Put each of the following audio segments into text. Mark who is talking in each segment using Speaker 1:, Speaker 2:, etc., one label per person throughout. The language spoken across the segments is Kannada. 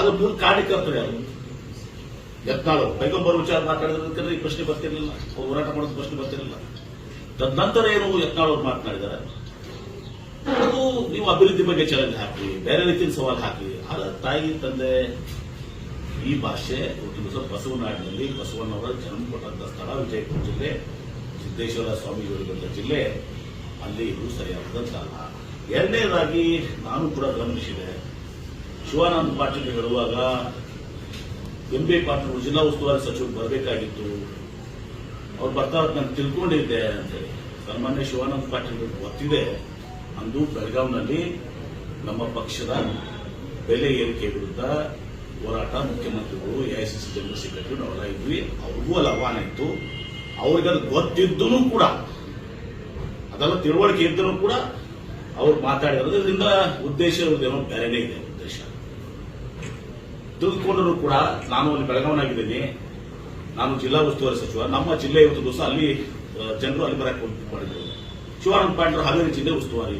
Speaker 1: ಅದು ಮೂರು ಕಾರ್ಯಕರ್ತರು ಯಾರು ಯತ್ನಾಳು, ಪೈಗಂಬರ್ ವಿಚಾರ ಮಾತಾಡಿದ್ರೆ ಈ ಪ್ರಶ್ನೆ ಬರ್ತಿರ್ಲಿಲ್ಲ. ಹೋರಾಟ ಮಾಡೋದು ಪ್ರಶ್ನೆ ಬರ್ತಿರ್ಲಿಲ್ಲ. ತದನಂತರ ಏನು ಯತ್ನಾಳ್ ಅವರು ಮಾತನಾಡಿದ್ದಾರೆ? ಅದು ನೀವು ಅಭಿವೃದ್ಧಿ ಬಗ್ಗೆ ಚಾಲೆಂಜ್ ಹಾಕಿ ಬೇರೆ ರೀತಿಯ ಸವಾಲು ಹಾಕಿ ಆದ್ರೆ ತಾಯಿ, ತಂದೆ, ಈ ಭಾಷೆ, ಒಂದು ದಿವಸ ಬಸವನಾಡಿನಲ್ಲಿ ಬಸವಣ್ಣವರ ಜನ್ಮ ಕೊಟ್ಟಂತ ಸ್ಥಳ, ವಿಜಯಪುರ ಜಿಲ್ಲೆ, ಸಿದ್ದೇಶ್ವರ ಸ್ವಾಮಿಗಳಿರುವಂತ ಜಿಲ್ಲೆ, ಅಲ್ಲಿ ಇದು ಸರಿಯಾದದ್ದಲ್ಲ. ಎರಡನೇದಾಗಿ ನಾನು ಕೂಡ ಗಮನಿಸಿದೆ. ಶಿವಾನಂದ ಪಾಟೀಲ್ ಹೇಳುವಾಗ ಎಂ ಬಿ ಪಾಟೀಲ್ ಜಿಲ್ಲಾ ಉಸ್ತುವಾರಿ ಸಚಿವರು ಬರಬೇಕಾಗಿತ್ತು. ಅವ್ರು ಬರ್ತಾರೆ ನಾನು ತಿಳ್ಕೊಂಡಿದ್ದೆ ಅಂತೇಳಿ ಸನ್ಮಾನ್ಯ ಶಿವಾನಂದ ಪಾಟೀಲ್ ಗೊತ್ತಿದೆ ಅಂದು ಬೆಳಗಾವಿನಲ್ಲಿ ನಮ್ಮ ಪಕ್ಷದ ಬೆಲೆ ಏರಿಕೆ ವಿರುದ್ಧ ಹೋರಾಟ ಮುಖ್ಯಮಂತ್ರಿಗಳು ಎಐಸಿಸಿ ಜನರಲ್ ಸೆಕ್ರೆಟರಿ ನಾವೆಲ್ಲ ಇದ್ವಿ. ಅವ್ರಿಗೂ ಅಲ್ಲಿ ಆಹ್ವಾನ ಇತ್ತು. ಅವ್ರಿಗೆ ಅದು ಗೊತ್ತಿದ್ದೂ ಕೂಡ, ಅದೆಲ್ಲ ತಿಳುವಳಿಕೆ ಇದ್ದರೂ ಕೂಡ ಅವ್ರು ಮಾತಾಡಿರೋದು ಇದರಿಂದ ಉದ್ದೇಶ ಇರೋದೇನೋ ಬೇರೆನೇ ಇದೆ. ತಿಳಿದುಕೊಂಡರೂ ಕೂಡ ನಾನು ಅಲ್ಲಿ ಬೆಳಗಾವನಾಗಿದ್ದೀನಿ ನಾನು ಜಿಲ್ಲಾ ಉಸ್ತುವಾರಿ ಸಚಿವ. ನಮ್ಮ ಜಿಲ್ಲೆ ಇವತ್ತು ದಿವಸ ಅಲ್ಲಿ ಜನರು ಅಲ್ಲಿ ಬರಕ್ಕೆ ಮಾಡಿದ್ರು. ಶಿವಾನಂದ ಪಾಂಡ್ರ ಹಾವೇರಿ ಜಿಲ್ಲೆ ಉಸ್ತುವಾರಿ.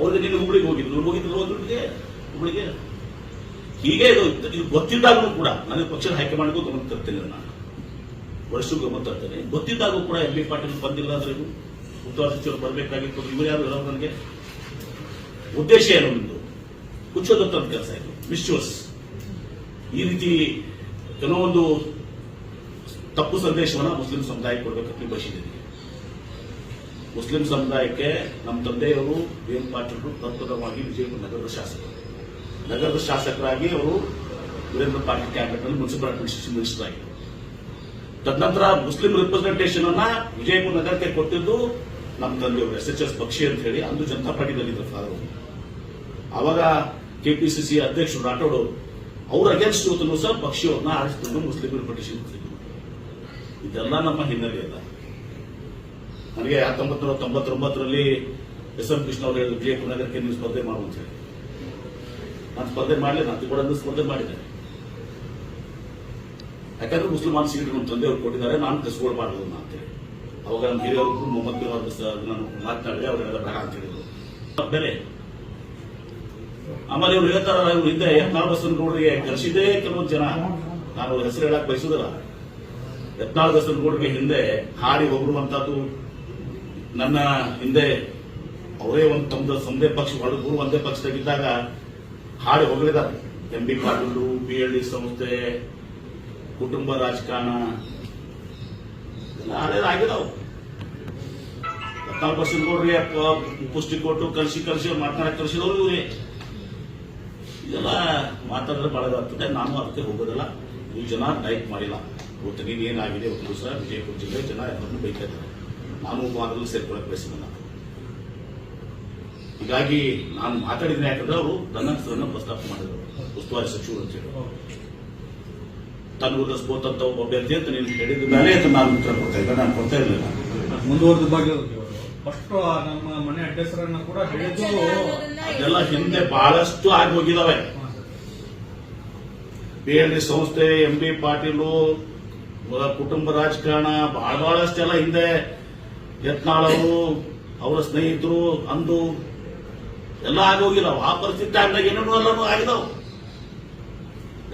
Speaker 1: ಅವರಿಗೆ ನೀನು ಹುಬ್ಳಿಗೆ ಹೋಗಿದ್ರು. ಹೋಗಿದ್ರು ಹೋಗಿದ್ರಿಗೆ ಹುಬ್ಳಿಗೆ? ಹೀಗೆ ಇದು ಇದು ಗೊತ್ತಿದ್ದಾಗಲೂ ಕೂಡ ನನಗೆ ಪಕ್ಷದ ಹೈಕಮಾಂಡ್ಗೂ ಗಮನ ತರ್ತೇನೆ ನಾನು ವರ್ಷಕ್ಕೂ ಗಮನ ತರ್ತೇನೆ. ಗೊತ್ತಿದ್ದಾಗೂ ಕೂಡ ಎಂ ಬಿ ಪಾಟೀಲ್ ಬಂದಿಲ್ಲ ಅಂದ್ರೆ ಉಸ್ತುವಾರಿ ಸಚಿವರು ಬರಬೇಕಾಗಿತ್ತು ಇವರು ಯಾರು ನನಗೆ? ಉದ್ದೇಶ ಏನು ನಿಮ್ದು? ಹುಚ್ಚೋದಂತ ಕೆಲಸ ಇದು. ಮಿಸ್ಚೂಸ್ ಈ ರೀತಿ ಕೆಲವೊಂದು ತಪ್ಪು ಸಂದೇಶವನ್ನ ಮುಸ್ಲಿಂ ಸಮುದಾಯಕ್ಕೆ ಕೊಡಬೇಕಂತ ಬಯಸಿದ್ದೀನಿ. ಮುಸ್ಲಿಂ ಸಮುದಾಯಕ್ಕೆ ನಮ್ಮ ತಂದೆಯವರು ಬಿ ಪಾಟೀಲ್ರು ಪ್ರಪ್ರಥಮವಾಗಿ ವಿಜಯಪುರ ನಗರದ ಶಾಸಕರು. ನಗರದ ಶಾಸಕರಾಗಿ ಅವರು ವೀರೇಂದ್ರ ಪಾಟೀಲ್ ಕ್ಯಾಬಿನೆಟ್ನಲ್ಲಿ ಮುನ್ಸಿಪಲ್ ಅಡ್ಮಿನಿಸ್ಟ್ರೇಷನ್ ಮಿನಿಸ್ಟರ್ ತದನಂತರ ಮುಸ್ಲಿಂ ರಿಪ್ರೆಸೆಂಟೇಷನ್ ಅನ್ನ ವಿಜಯಪುರ ನಗರಕ್ಕೆ ಕೊಟ್ಟಿದ್ದು ನಮ್ಮ ತಂದೆಯವರು ಎಸ್ ಎಚ್ ಎಸ್ ಪಕ್ಷಿ ಅಂತ ಹೇಳಿ ಅಂದು ಜನತಾ ಪಾರ್ಟಿದಲ್ಲಿದ್ದರು ಫಾದರ್ ಅವಾಗ ಕೆಪಿಸಿಸಿ ಅಧ್ಯಕ್ಷರು ರಾಠೋಡ್ ಅವ್ರ ಅಗೇನ್ಸ್ಟ್ ಇವತ್ತು ಸಹ ಆರಿಸ್ತಾರೆ ಆರಿಸಿಕೊಂಡು ಮುಸ್ಲಿಂ ರಿಪ್ರೆಸೆಂಟೇಷನ್ ಇದೆಲ್ಲ ನಮ್ಮ ಹಿನ್ನೆಲೆ ಅಲ್ಲ. ನನಗೆ ಹತ್ತೊಂಬತ್ತು ನೂರ ತೊಂಬತ್ತೊಂಬತ್ತರಲ್ಲಿ ಎಸ್ ಎಂ ಕೃಷ್ಣ ಅವರು ಹೇಳಿದ್ರು ವಿಜಯಪುರ ನಗರಕ್ಕೆ ನೀವು ಸ್ಪರ್ಧೆ ಮಾಡು ಅಂತ ಹೇಳಿ. ನಾನು ಸ್ಪರ್ಧೆ ಮಾಡಲಿಲ್ಲ, ನಾನು ಕೂಡ ಸ್ಪರ್ಧೆ ಮಾಡಿದೆ ಯಾಕಂದ್ರೆ ಮುಸ್ಲಿಮಾನ್ ಸೀಟ್ ನಮ್ಮ ಅವ್ರು ಕೊಟ್ಟಿದ್ದಾರೆ, ನಾನು ಕಸ್ಕೊಳ್ಬಾರ್ದು ಅಂತೇಳಿ ಅವಾಗ ನಮ್ಮ ಹಿರಿಯವರು ಮೊಹಮ್ಮದ್ ಬಿನ್ ನಾನು ಮಾತನಾಡಿದೆ ಅವರೆಲ್ಲ ಬೇಡ ಅಂತ ಹೇಳಿದ್ರು. ಬೇರೆ ಆಮೇಲೆ ಇವ್ರು ಹೇಳ್ತಾರಲ್ಲ ಇವ್ರು ಹಿಂದೆ ಯತ್ನಾಳ್ ಬಸವನಗೌಡರಿಗೆ ಕೆಲವೊಂದು ಜನ. ನಾನು ಹೆಸರು ಹೇಳಕ್ ಬಯಸುದಿಲ್ಲ. ಯತ್ನಾಳ್ ಬಸವನಗೌಡರಿಗೆ ಹಿಂದೆ ಹಾಡಿ ಹೊಗಳುವಂತದ್ದು ನನ್ನ ಹಿಂದೆ ಅವರೇ ಒಂದು ತಮ್ಮದ ಸಂದೇ ಪಕ್ಷ ಒಳಗೂರು ಒಂದೇ ಪಕ್ಷದಾಗಿದ್ದಾಗ ಹಾಡಿ ಹೊಗಳಿದ್ದಾರೆ M B Patil B L D ಸಂಸ್ಥೆ, ಕುಟುಂಬ ರಾಜಕಾರಣ, ಎಲ್ಲ ಹಳೇದು ಆಗಿದಾವು. ಯತ್ನಾಳ್ ಪುಷ್ಟಿ ಕೊಟ್ಟು ಕಳಿಸಿ ಕಳಿಸಿ ಮಾತನಾಡಕ್ ಕಳಿಸಿದವರು ಇವರೇ. ಇದೆಲ್ಲ ಮಾತಾಡಿದ್ರೆ ಬಹಳ ನಾನು ಅದಕ್ಕೆ ಹೋಗೋದಿಲ್ಲ. ಈ ಜನ ಲೈಕ್ ಮಾಡಿಲ್ಲ. ಇವತ್ತು ಏನಾಗಿದೆ, ಇವತ್ತು ದಿವಸ ವಿಜಯಪುರ ಜಿಲ್ಲೆ ಜನ ಎಲ್ಲರನ್ನು ಬೈತಾ ಇದ್ದಾರೆ. ನಾನು ವಾರದಲ್ಲಿ ಸೇರ್ಕೊಳಕ್ ಬಯಸಿಲ್ಲ ಹೀಗಾಗಿ ನಾನು ಮಾತಾಡಿದ್ರೆ ಯಾಕಂದ್ರೆ ಅವರು ನನ್ನ ಹೆಸರನ್ನು ಪ್ರಸ್ತಾಪ ಮಾಡಿದರು. ಉಸ್ತುವಾರಿ ಸಚಿವರು ಅಂತ ಹೇಳಿ. ತನ್ನ ಉಳಿಸ್ಬೋದಂತ ಒಬ್ಬ ಅಭ್ಯರ್ಥಿ ಅಂತ ನೀನು ಹೇಳಿದ ಮೇಲೆ ನಾನು ಉತ್ತರ ಕೊಡ್ತಾ ಇದ್ದೆ. ನಾನು ಕೊಡ್ತಾ ಇರಲಿಲ್ಲ.
Speaker 2: ಮುಂದುವರೆದ ಬಗ್ಗೆ ಫಸ್ಟ್ ನಮ್ಮ ಮನೆ ಅಡ್ರೆಸರನ್ನ ಕೂಡ ಹೇಳಿದ್ದು
Speaker 1: ಅದೆಲ್ಲ ಹಿಂದೆ ಬಹಳಷ್ಟು ಆಗಿ ಹೋಗಿದಾವೆ ಬಿ ಎಲ್ ಡಿ ಸಂಸ್ಥೆ ಎಂ ಬಿ ಪಾಟೀಲು ಕುಟುಂಬ ರಾಜಕಾರಣ ಬಹಳ ಬಹಳಷ್ಟೆಲ್ಲ ಹಿಂದೆ ಯತ್ನಾಳವರು ಅವರ ಸ್ನೇಹಿತರು ಅಂದು ಎಲ್ಲ ಆಗೋಗಿಲ್ಲ ಆ ಪರಿಸ್ಥಿತಿ ಆದಾಗ ಏನೇನು ಎಲ್ಲನೂ ಆಗಿದಾವು.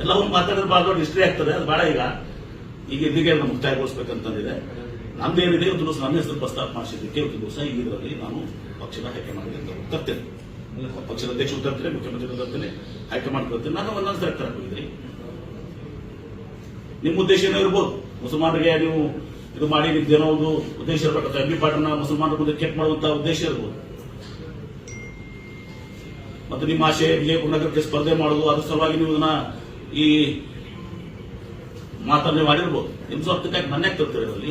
Speaker 1: ಎಲ್ಲವನ್ನು ಮಾತಾಡಿದ್ರೆ ಬಹಳ ದೊಡ್ಡ ಹಿಸ್ಟ್ರಿ ಆಗ್ತದೆ. ಅದು ಬಹಳ ಈಗ. ಈಗ ಇದಕ್ಕೆ ಮುಕ್ತಾಯಗೊಳಿಸ್ಬೇಕಂತಂದಿದೆ. ನಂದೇನಿದೆ ಇವತ್ತು ದಿವಸ ನಮ್ಮ ಹೆಸರು ಪ್ರಸ್ತಾಪ ಮಾಡಿಸಿದ್ದಕ್ಕೆ ಇವತ್ತು ದಿವಸ ಇದರಲ್ಲಿ ನಾನು ಪಕ್ಷದ ಹೈಕಮಾಂಡ್ ತರ್ತೇನೆ. ಪಕ್ಷದ ಅಧ್ಯಕ್ಷರು ತರ್ತೇನೆ ಮುಖ್ಯಮಂತ್ರಿ ತರ್ತೇನೆ, ಹೈಕಮಾಂಡ್ ತರ್ತೇನೆ. ನಾನು ಒಂದೊಂದು ತರಕ್ ಹೋಗಿದ್ರಿ ನಿಮ್ಮ ಉದ್ದೇಶ ಏನೋ ಇರ್ಬೋದು. ಮುಸಲ್ಮಾನರಿಗೆ ನೀವು ಇದು ಮಾಡಿ ಏನೋ ಒಂದು ಉದ್ದೇಶ ಇರಬೇಕು ಎಂ ಬಿ ಪಾಟೀಲ್ನ ಮುಸಲ್ಮಾನರ ಮುಂದೆ ಕೆಟ್ ಮಾಡುವಂತ ಉದ್ದೇಶ ಇರ್ಬೋದು. ಮತ್ತು ನಿಮ್ಮ ಆಶೆ ವಿಜಯಪುರ ನಗರಕ್ಕೆ ಸ್ಪರ್ಧೆ ಮಾಡೋದು ಅದ್ರ ಸಲುವಾಗಿ ನೀವು ಇದನ್ನ ಈ ಮಾತನ್ನೇ ಮಾಡಿರ್ಬೋದು. ನಿಮ್ಮ ಸ್ವಾರ್ಥಕ್ಕಾಗಿ ನನ್ನ ತರ್ತೀರಿ ಅದರಲ್ಲಿ